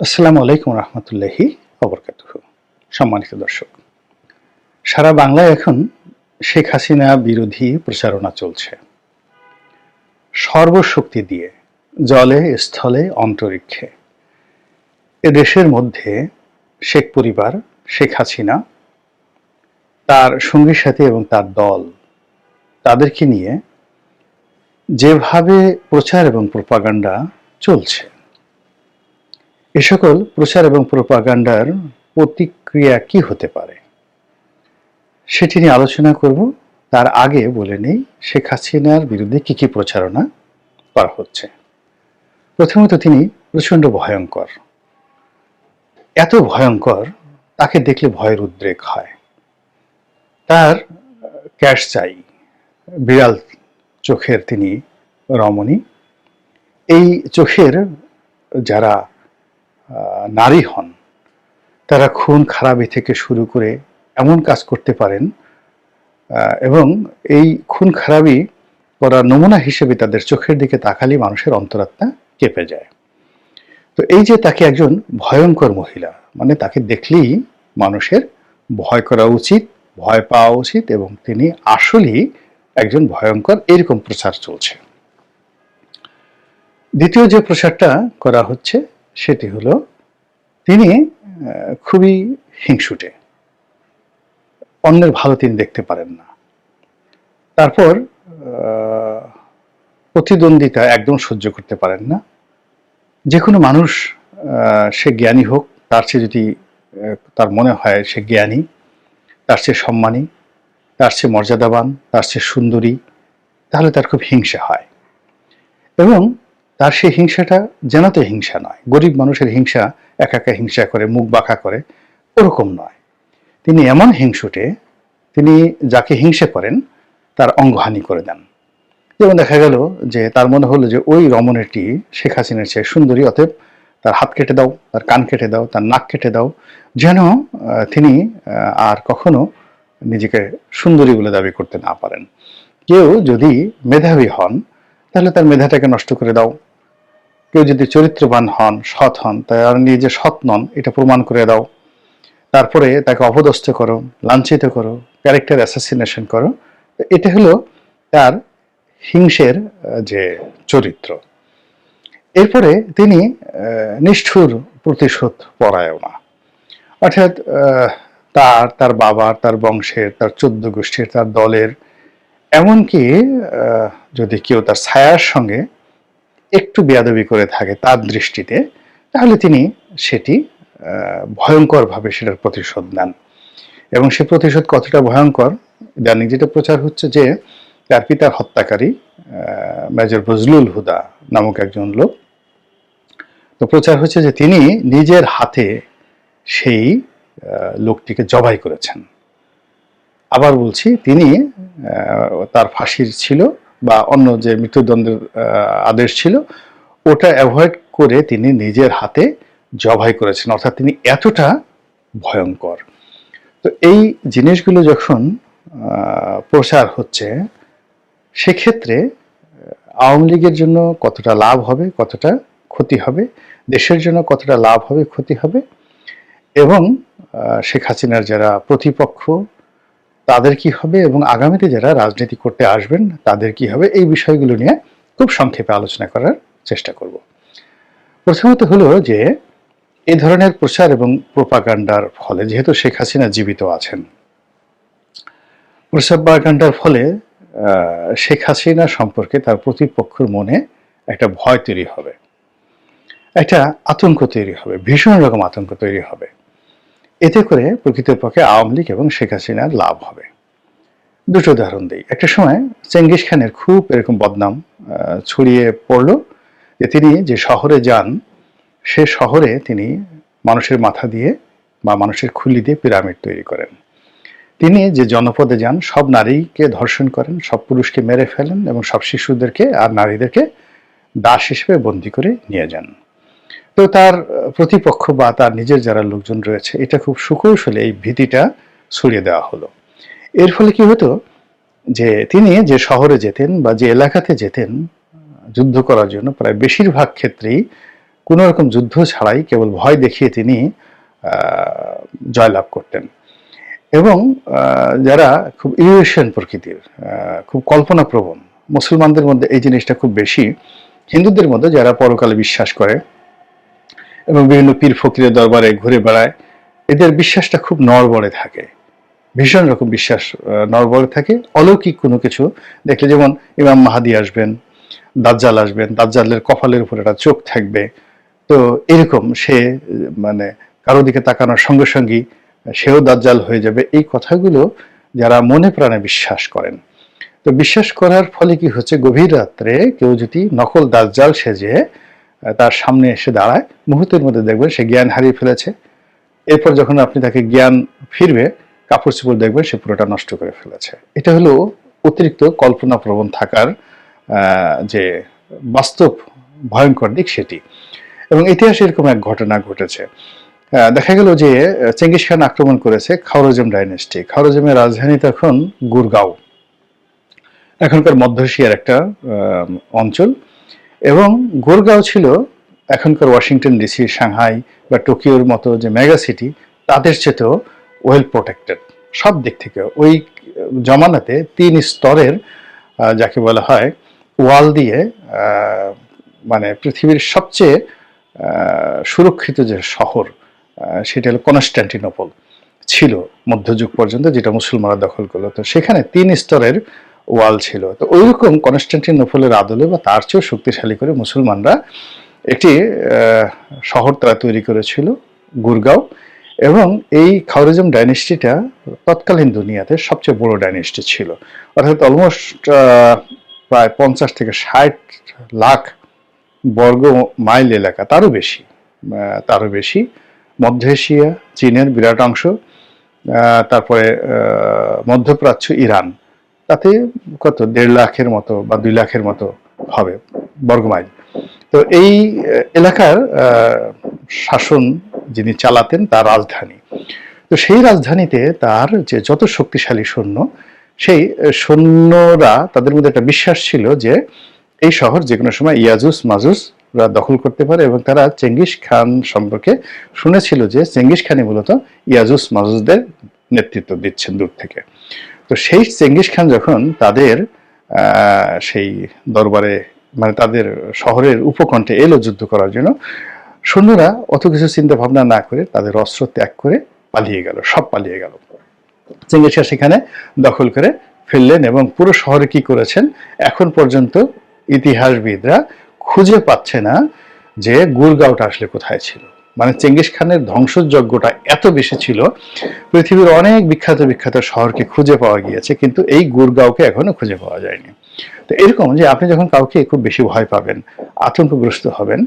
আসসালামু আলাইকুম রহমতুল্লাহি অবরকাত সম্মানিত দর্শক, সারা বাংলায় এখন শেখ হাসিনা বিরোধী প্রচারণা চলছে। সর্বশক্তি দিয়ে, জলে, স্থলে, অন্তরিক্ষে। এ দেশের মধ্যে শেখ পরিবার, শেখ হাসিনা, তার সঙ্গী সাথী এবং তার দল, তাদেরকে নিয়ে যেভাবে প্রচার এবং প্রপাগান্ডা চলছে এ সকল প্রচার এবং প্রোপাগান্ডার প্রতিক্রিয়া কি হতে পারে? সেটি নিয়ে আলোচনা করব। তার আগে বলে নেই, শেখ হাসিনার বিরুদ্ধে কি কি প্রচারণা করা হচ্ছে? প্রথমত তিনি প্রচণ্ড ভয়ঙ্কর। এত ভয়ঙ্কর, তাকে দেখলে ভয়ের উদ্রেক হয়। তার ক্যাশ চাই, বিড়াল চোখের তিনি রমণী। এই চোখের যারা নারী হন, তারা খুন খারাপি থেকে শুরু করে এমন কাজ করতে পারেন এবং এই খুন খারাপি করার নমুনা হিসেবে তাদের চোখের দিকে তাকালে মানুষের অন্তরাত্মা কেঁপে যায়। তো এই যে তাকে একজন ভয়ঙ্কর মহিলা মানে তাকে দেখলেই মানুষের ভয় করা উচিত, ভয় পাওয়া উচিত এবং তিনি আসলেই একজন ভয়ঙ্কর, এরকম প্রচার চলছে। দ্বিতীয় যে প্রচারটা করা হচ্ছে সেটি হলো, তিনি খুবই হিংসুটে। অন্যের ভালো তিনি দেখতে পারেন না। তারপর প্রতিদ্বন্দ্বিতা একদম সহ্য করতে পারেন না। যে কোনো মানুষ সে জ্ঞানী হোক, তার চেয়ে যদি তার মনে হয় সে জ্ঞানী, তার চেয়ে সম্মানী, তার চেয়ে মর্যাদাবান, তার চেয়ে সুন্দরী, তাহলে তার খুব হিংসা হয়। এবং তার সেই হিংসাটা যেন তো হিংসা নয়। গরিব মানুষের হিংসা, একা একা হিংসা করে, মুখ বাঁকা করে, ওরকম নয়। তিনি এমন হিংসুটে, তিনি যাকে হিংসে করেন, তার অঙ্গহানি করে দেন। যেমন দেখা গেল যে তার মনে হলো যে ওই রমণীটি শেখ হাসিনার চেয়ে সুন্দরী, অতএব তার হাত কেটে দাও, তার কান কেটে দাও, তার নাক কেটে দাও। যেন তিনি আর কখনো নিজেকে সুন্দরী বলে দাবি করতে না পারেন। কেউ যদি মেধাবী হন তাহলে তার মেধাটাকে নষ্ট করে দাও। কেউ যদি চরিত্রবান হন, সৎ হন তার নিজে সৎ নন, এটা প্রমাণ করে দাও। তারপরে তাকে অপদস্থ করো, লাঞ্ছিত করো ক্যারেক্টার অ্যাসাসিনেশন করো। এটা হলো তার হিংসের যে চরিত্র। এরপরে তিনি নিষ্ঠুর প্রতিশোধ পরায়ণা অর্থাৎ তার তার বাবার, তার বংশের, তার চোদ্দ গোষ্ঠীর, তার দলের এমনকি যদি কেউ তার ছায়ার সঙ্গে একটু বেয়াদবি করে থাকে তার দৃষ্টিতে, তাহলে তিনি সেটি ভয়ঙ্করভাবে সেটার প্রতিশোধ নেন। এবং সে প্রতিশোধ কতটা ভয়ঙ্কর, ইদানিং যেটা প্রচার হচ্ছে যে, তার পিতার হত্যাকারী মেজর বজলুল হুদা নামক একজন লোক, তো প্রচার হচ্ছে যে তিনি নিজের হাতে সেই লোকটিকে জবাই করেছেন। আবার বলছি, তিনি তার ফাঁসির ছিল বা অন্য যে মৃত্যুদণ্ডের আদেশ ছিল, ওটা অ্যাভয়েড করে তিনি নিজের হাতে জবাই করেছেন। অর্থাৎ তিনি এতটা ভয়ঙ্কর। তো এই জিনিসগুলো যখন প্রচার হচ্ছে, সেক্ষেত্রে আওয়ামী লীগের জন্য কতটা লাভ হবে, কতটা ক্ষতি হবে, দেশের জন্য কতটা লাভ হবে, ক্ষতি হবে, এবং শেখ হাসিনার যারা প্রতিপক্ষ তাদের কি হবে এবং আগামীতে যারা রাজনীতি করতে আসবেন, তাদের কি হবে? এই বিষয়গুলো নিয়ে খুব সংক্ষেপে আলোচনা করার চেষ্টা করব। প্রথমত হলো যে এই ধরনের প্রচার এবং প্রোপাগান্ডার ফলে, যেহেতু শেখ হাসিনা জীবিত আছেন প্রোপাগান্ডার ফলে শেখ হাসিনা সম্পর্কে তার প্রতিপক্ষের মনে একটা ভয় তৈরি হবে, একটা আতঙ্ক তৈরি হবে, ভীষণ রকম আতঙ্ক তৈরি হবে। এতে করে প্রকৃতপক্ষে আওয়ামী লীগ এবং শেখ হাসিনার লাভ হবে। দুটো উদাহরণ দিই। একটা সময় চেঙ্গিস খানের খুব এরকম বদনাম ছড়িয়ে পড়ল যে তিনি যে শহরে যান, সে শহরে তিনি মানুষের মাথা দিয়ে বা মানুষের খুলি দিয়ে পিরামিড তৈরি করেন। তিনি যে জনপদে যান, সব নারীকে ধর্ষণ করেন, সব পুরুষকে মেরে ফেলেন এবং সব শিশুদেরকে আর নারীদেরকে দাস হিসেবে বন্দি করে নিয়ে যান। তো তার প্রতিপক্ষ বা তার নিজের যারা লোকজন রয়েছে, এটা খুব সুকৌশলে এই ভীতিটা ছড়িয়ে দেওয়া হলো। এর ফলে কি হতো যে তিনি যে শহরে যেতেন বা যে এলাকাতে যেতেন, যুদ্ধ করার জন্য প্রায় বেশিরভাগ ক্ষেত্রেই কোনো রকম যুদ্ধ ছাড়াই কেবল ভয় দেখিয়ে তিনি জয়লাভ করতেন। এবং যারা খুব ইরিয়েশন প্রকৃতির খুব কল্পনাপ্রবণ, মুসলমানদের মধ্যে এই জিনিসটা খুব বেশি, হিন্দুদের মধ্যে যারা পরকালে বিশ্বাস করে এবং বিভিন্ন পীর ফকিরের দরবারে ঘুরে বেড়ায়। এদের বিশ্বাসটা খুব নড়বড়ে থাকে। ভীষণ রকম বিশ্বাস নড়বড়ে থাকে। অলৌকিক কোনো কিছু দেখলে যেমন ইমাম মাহাদি আসবেন, দাজ্জাল আসবেন, দাজ্জালের কপালের উপর একটা চোখ থাকবে। তো এরকম সে মানে কারও দিকে তাকানোর সঙ্গে সঙ্গেই সেও দাজ্জাল হয়ে যাবে। এই কথাগুলো যারা মনে প্রাণে বিশ্বাস করেন। তো বিশ্বাস করার ফলে কি হচ্ছে? গভীর রাত্রে কেউ যদি নকল দাজ্জাল সেজে তার সামনে এসে দাঁড়ায়। মুহূর্তের মধ্যে দেখবেন সে জ্ঞান হারিয়ে ফেলেছে। এরপর যখন আপনি তাকে জ্ঞান ফিরবে, কাপড় চোপড় দেখবেন সে পুরোটা নষ্ট করে ফেলেছে। এটা হলো অতিরিক্ত কল্পনা প্রবণ থাকার যে বাস্তব ভয়ঙ্কর দিক সেটি। এবং ইতিহাসে এরকম এক ঘটনা ঘটেছে। দেখা গেল যে চেঙ্গিস খান আক্রমণ করেছে খাওরজম ডাইনেস্টি। খাওরজমের রাজধানী তখন গুরগাঁও। এখনকার মধ্য এশিয়ার একটা অঞ্চল। এবং গুরগাঁও ছিল এখনকার ওয়াশিংটন ডিসি, সাংহাই বা টোকিওর মতো যে মেগা সিটি, তাদের চেয়েও ওয়েল প্রোটেক্টেড। সব দিক থেকে ওই জমানাতে তিন স্তরের যাকে বলা হয়, ওয়াল দিয়ে মানে পৃথিবীর সবচেয়ে সুরক্ষিত যে শহর সেটা হলো কনস্ট্যান্টিনোপল ছিল মধ্যযুগ পর্যন্ত, যেটা মুসলমানরা দখল করল। তো সেখানে তিন স্তরের ওয়াল ছিল। তো ওইরকম কনস্ট্যান্টিনোপলের আদলে বা তার চেয়েও শক্তিশালী করে মুসলমানরা একটি শহর তারা তৈরি করেছিল, গুরগাঁও, এবং এই খাওয়ারিজম ডাইনেস্টিটা তৎকালীন দুনিয়াতে সবচেয়ে বড় ডাইনেস্টি ছিল। অর্থাৎ অলমোস্ট প্রায় পঞ্চাশ থেকে ষাট লাখ বর্গ মাইল এলাকা, তারও বেশি তারও বেশি, মধ্য এশিয়া, চীনের বিরাট অংশ তারপরে মধ্যপ্রাচ্য, ইরান। তাতে কত? দেড় লাখের মতো বা দুই লাখের মতো হবে বর্গমাইল। তো এই এলাকার শাসন যিনি চালাতেন তার রাজধানী। তো সেই রাজধানীতে তার যে যত শক্তিশালী সৈন্য, সেই সৈন্যরা তাদের মধ্যে একটা বিশ্বাস ছিল যে এই শহর যে কোনো সময় ইয়াজুস মাজুসরা দখল করতে পারে এবং তারা চেঙ্গিস খান সম্পর্কে শুনেছিল যে চেঙ্গিস খানই মূলত ইয়াজুস মাজুসদের নেতৃত্ব দিচ্ছেন দূর থেকে। তো সেই চেঙ্গিস খান যখন তাদের সেই দরবারে মানে তাদের শহরের উপকণ্ঠে এলো যুদ্ধ করার জন্য, সৈন্যরা অত কিছু চিন্তা ভাবনা না করে তাদের অস্ত্র ত্যাগ করে পালিয়ে গেল, সব পালিয়ে গেল। চেঙ্গিস খান সেখানে দখল করে ফেললেন এবং পুরো শহরে কি করেছেন? এখন পর্যন্ত ইতিহাসবিদরা খুঁজে পাচ্ছে না যে গুরগাঁওটা আসলে কোথায় ছিল। মানে চেঙ্গিস খানের ধ্বংসযজ্ঞটা এত বেশি ছিল, পৃথিবীর অনেক বিখ্যাত বিখ্যাত শহরকে খুঁজে পাওয়া গিয়েছে, কিন্তু এই গুরগাঁওকে এখনও খুঁজে পাওয়া যায়নি। তো এরকম যে আপনি যখন কাউকে খুব বেশি ভয় পাবেন, আতঙ্কগ্রস্ত হবেন,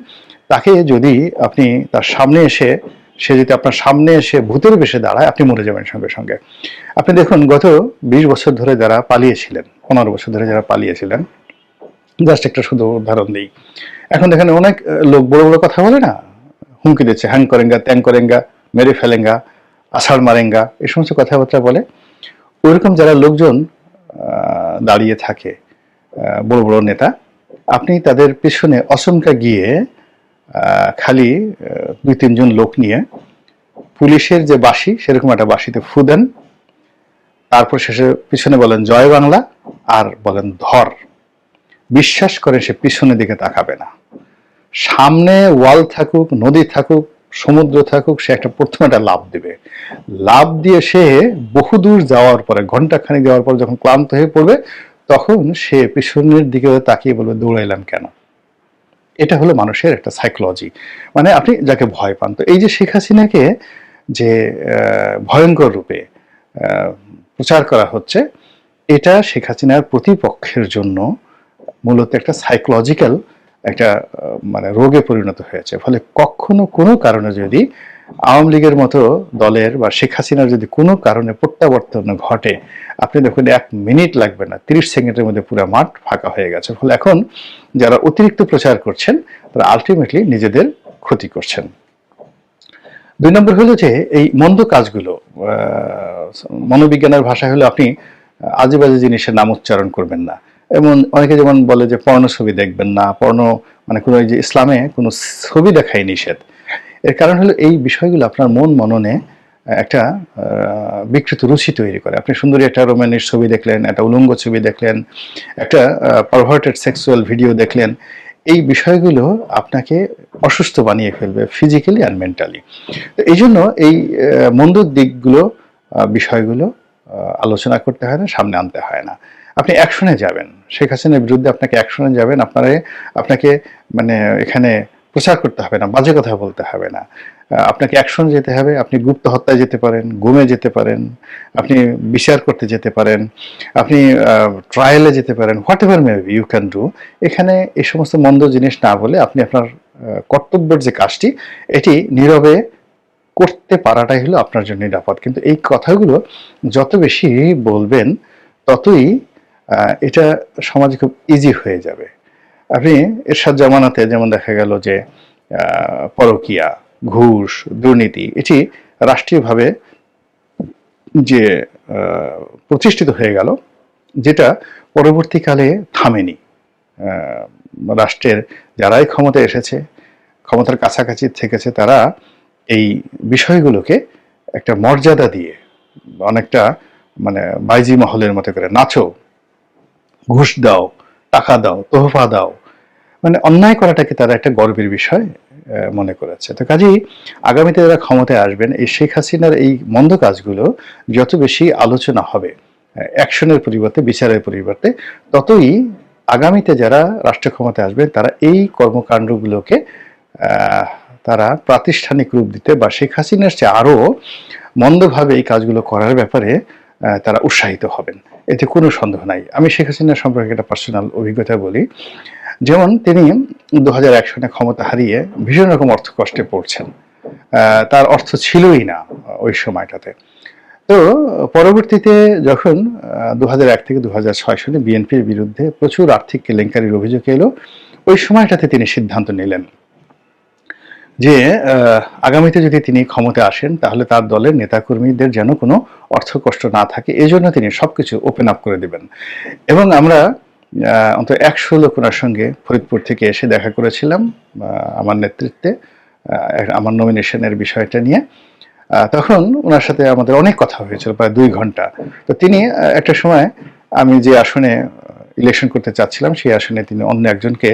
তাকে যদি আপনি তার সামনে এসে, সে যদি আপনার সামনে এসে ভূতের বেশে দাঁড়ায়, আপনি মরে যাবেন সঙ্গে সঙ্গে। আপনি দেখুন, গত বিশ বছর ধরে যারা পালিয়েছিলেন, পনেরো বছর ধরে যারা পালিয়েছিলেন, জাস্ট একটা শুধু উদাহরণ দিই। এখন দেখেন অনেক লোক বড় বড় কথা বলে না হুমকি দিচ্ছে, হ্যাং করেঙ্গা, ত্যাং করেঙ্গা, মেরে ফেলেঙ্গা, আষাঢ় মারেঙ্গা, এই সমস্ত কথাবার্তা বলে ওইরকম যারা লোকজন দাঁড়িয়ে থাকে বড় বড় নেতা, আপনি তাদের পিছনে অসংখ্য গিয়ে খালি দুই তিনজন লোক নিয়ে পুলিশের যে বাঁশি, সেরকম একটা বাঁশিতে ফু দেন, তারপর শেষে পিছনে বলেন জয় বাংলা, আর বলেন ধর। বিশ্বাস করে সে পিছনের দিকে তাকাবে না। সামনে ওয়াল থাকুক, নদী থাকুক, সমুদ্র থাকুক, সে একটা প্রথমে একটা লাভ দিবে। লাভ দিয়ে সে বহুদূর যাওয়ার পরে ঘণ্টা খানিক যাওয়ার পর যখন ক্লান্ত হয়ে পড়বে, তখন সে পিছনের দিকে তাকিয়ে বলবে, দৌড়াইলাম কেন? এটা হলো মানুষের একটা সাইকোলজি মানে আপনি যাকে ভয় পান, তো এই যে শেখ হাসিনাকে যে ভয়ঙ্কর রূপে প্রচার করা হচ্ছে, এটা শেখ হাসিনার প্রতিপক্ষের জন্য মূলত একটা সাইকোলজিক্যাল একটা মানে রোগে পরিণত হয়েছে। ফলে কখনো কোনো কারণে যদি আওয়ামী লীগের মতো দলের বা শেখ হাসিনার যদি কোনো কারণে প্রত্যাবর্তন ঘটে, আপনি দেখুন এক মিনিট লাগবে না, তিরিশ সেকেন্ডের মধ্যে পুরো মাঠ ফাঁকা হয়ে গেছে। ফলে এখন যারা অতিরিক্ত প্রচার করছেন, তারা আলটিমেটলি নিজেদের ক্ষতি করছেন। দুই নম্বর হলো যে এই মন্দ কাজগুলো মনোবিজ্ঞানের ভাষায় হলো আপনি আজে বাজে জিনিসের নাম উচ্চারণ করবেন না। এমন অনেকে যেমন বলে যে পর্ণ ছবি দেখবেন না, পর্ণ মানে কোনো যে ইসলামে কোনো ছবি দেখাই নিষেধ। এর কারণ হলো এই বিষয়গুলো আপনার মন মননে একটা বিকৃত রুচি তৈরি করে। আপনি সুন্দরী একটা রোমানের ছবি দেখলেন, একটা উলঙ্গ ছবি দেখলেন, একটা পারভার্টেড সেক্সুয়াল ভিডিও দেখলেন। এই বিষয়গুলো আপনাকে অসুস্থ বানিয়ে ফেলবে ফিজিক্যালি আর মেন্টালি তো এই জন্য এই মন্দ দিকগুলো বিষয়গুলো আলোচনা করতে হয় না, সামনে আনতে হয় না। আপনি অ্যাকশনে যাবেন। শেখ হাসিনার বিরুদ্ধে আপনাকে অ্যাকশনে যাবেন, আপনারে, আপনাকে মানে এখানে প্রচার করতে হবে না, বাজে কথা বলতে হবে না। আপনাকে অ্যাকশন যেতে হবে, আপনি গুপ্ত হত্যায় যেতে পারেন, গুমে যেতে পারেন, আপনি বিচার করতে যেতে পারেন, আপনি ট্রায়ালে যেতে পারেন whatever may you can do এখানে এই সমস্ত মন্দ জিনিস না বলে আপনি আপনার কর্তব্যের যে কাজটি, এটি নীরবে করতে পারাটাই হলো আপনার জন্য নিরাপদ। কিন্তু এই কথাগুলো যত বেশি বলবেন, ততই এটা সমাজে খুব ইজি হয়ে যাবে। আপনি এরশাদ জামানাতে যেমন দেখা গেল যে পরকীয়া, ঘুষ, দুর্নীতি, এটি রাষ্ট্রীয়ভাবে যে প্রতিষ্ঠিত হয়ে গেল, যেটা পরবর্তীকালে থামেনি। রাষ্ট্রের যারাই ক্ষমতায় এসেছে, ক্ষমতার কাছাকাছি থেকেছে, তারা এই বিষয়গুলোকে একটা মর্যাদা দিয়ে, অনেকটা মানে বাইজি মহলের মতো করে, নাচো ঘুষ দাও, টাকা দাও, তোহফা দাও। মানে অন্যায় করাটাকে তারা একটা গর্বের বিষয় মনে করেছে। তো কাজেই আগামীতে যারা ক্ষমতায় আসবেন, এই শেখ হাসিনার এই মন্দ কাজগুলো যত বেশি আলোচনা হবে অ্যাকশনের পরিবর্তে, বিচারের পরিবর্তে, ততই আগামীতে যারা রাষ্ট্র ক্ষমতায় আসবেন, তারা এই কর্মকাণ্ডগুলোকে তারা প্রাতিষ্ঠানিক রূপ দিতে বা শেখ হাসিনার চেয়ে আরও মন্দভাবে এই কাজগুলো করার ব্যাপারে তারা উৎসাহিত হবেন। এতে কোনো সন্দেহ নাই। আমি শেখ হাসিনা সম্পর্কে একটা পার্সোনাল অভিজ্ঞতা বলি। যেমন তিনি দু হাজার এক সনে ক্ষমতা হারিয়ে ভীষণ রকম অর্থ কষ্টে পড়ছেন। তার অর্থ ছিলই না ওই সময়টাতে। তো পরবর্তীতে যখন দু এক থেকে দু ছয় সনে বিএনপির বিরুদ্ধে প্রচুর আর্থিক কেলেঙ্কারির অভিযোগ এলো, ওই সময়টাতে তিনি সিদ্ধান্ত নিলেন। যে আগামীতে যদি তিনি ক্ষমতা আসেন, তাহলে তার দলের নেতাকর্মীদের যেন কোনো অর্থ কষ্ট না থাকে এই জন্য তিনি সবকিছু ওপেন আপ করে দিবেন। এবং আমরা অন্তত একশো লোক ওনার সঙ্গে ফরিদপুর থেকে এসে দেখা করেছিলাম আমার নেতৃত্বে আমার নমিনেশনের বিষয়টা নিয়ে। তখন ওনার সাথে আমাদের অনেক কথা হয়েছিল, প্রায় দুই ঘণ্টা। তো তিনি একটা সময় আমি যে আসনে ইলেকশন করতে চাচ্ছিলাম, সেই আসনে তিনি অন্য একজনকে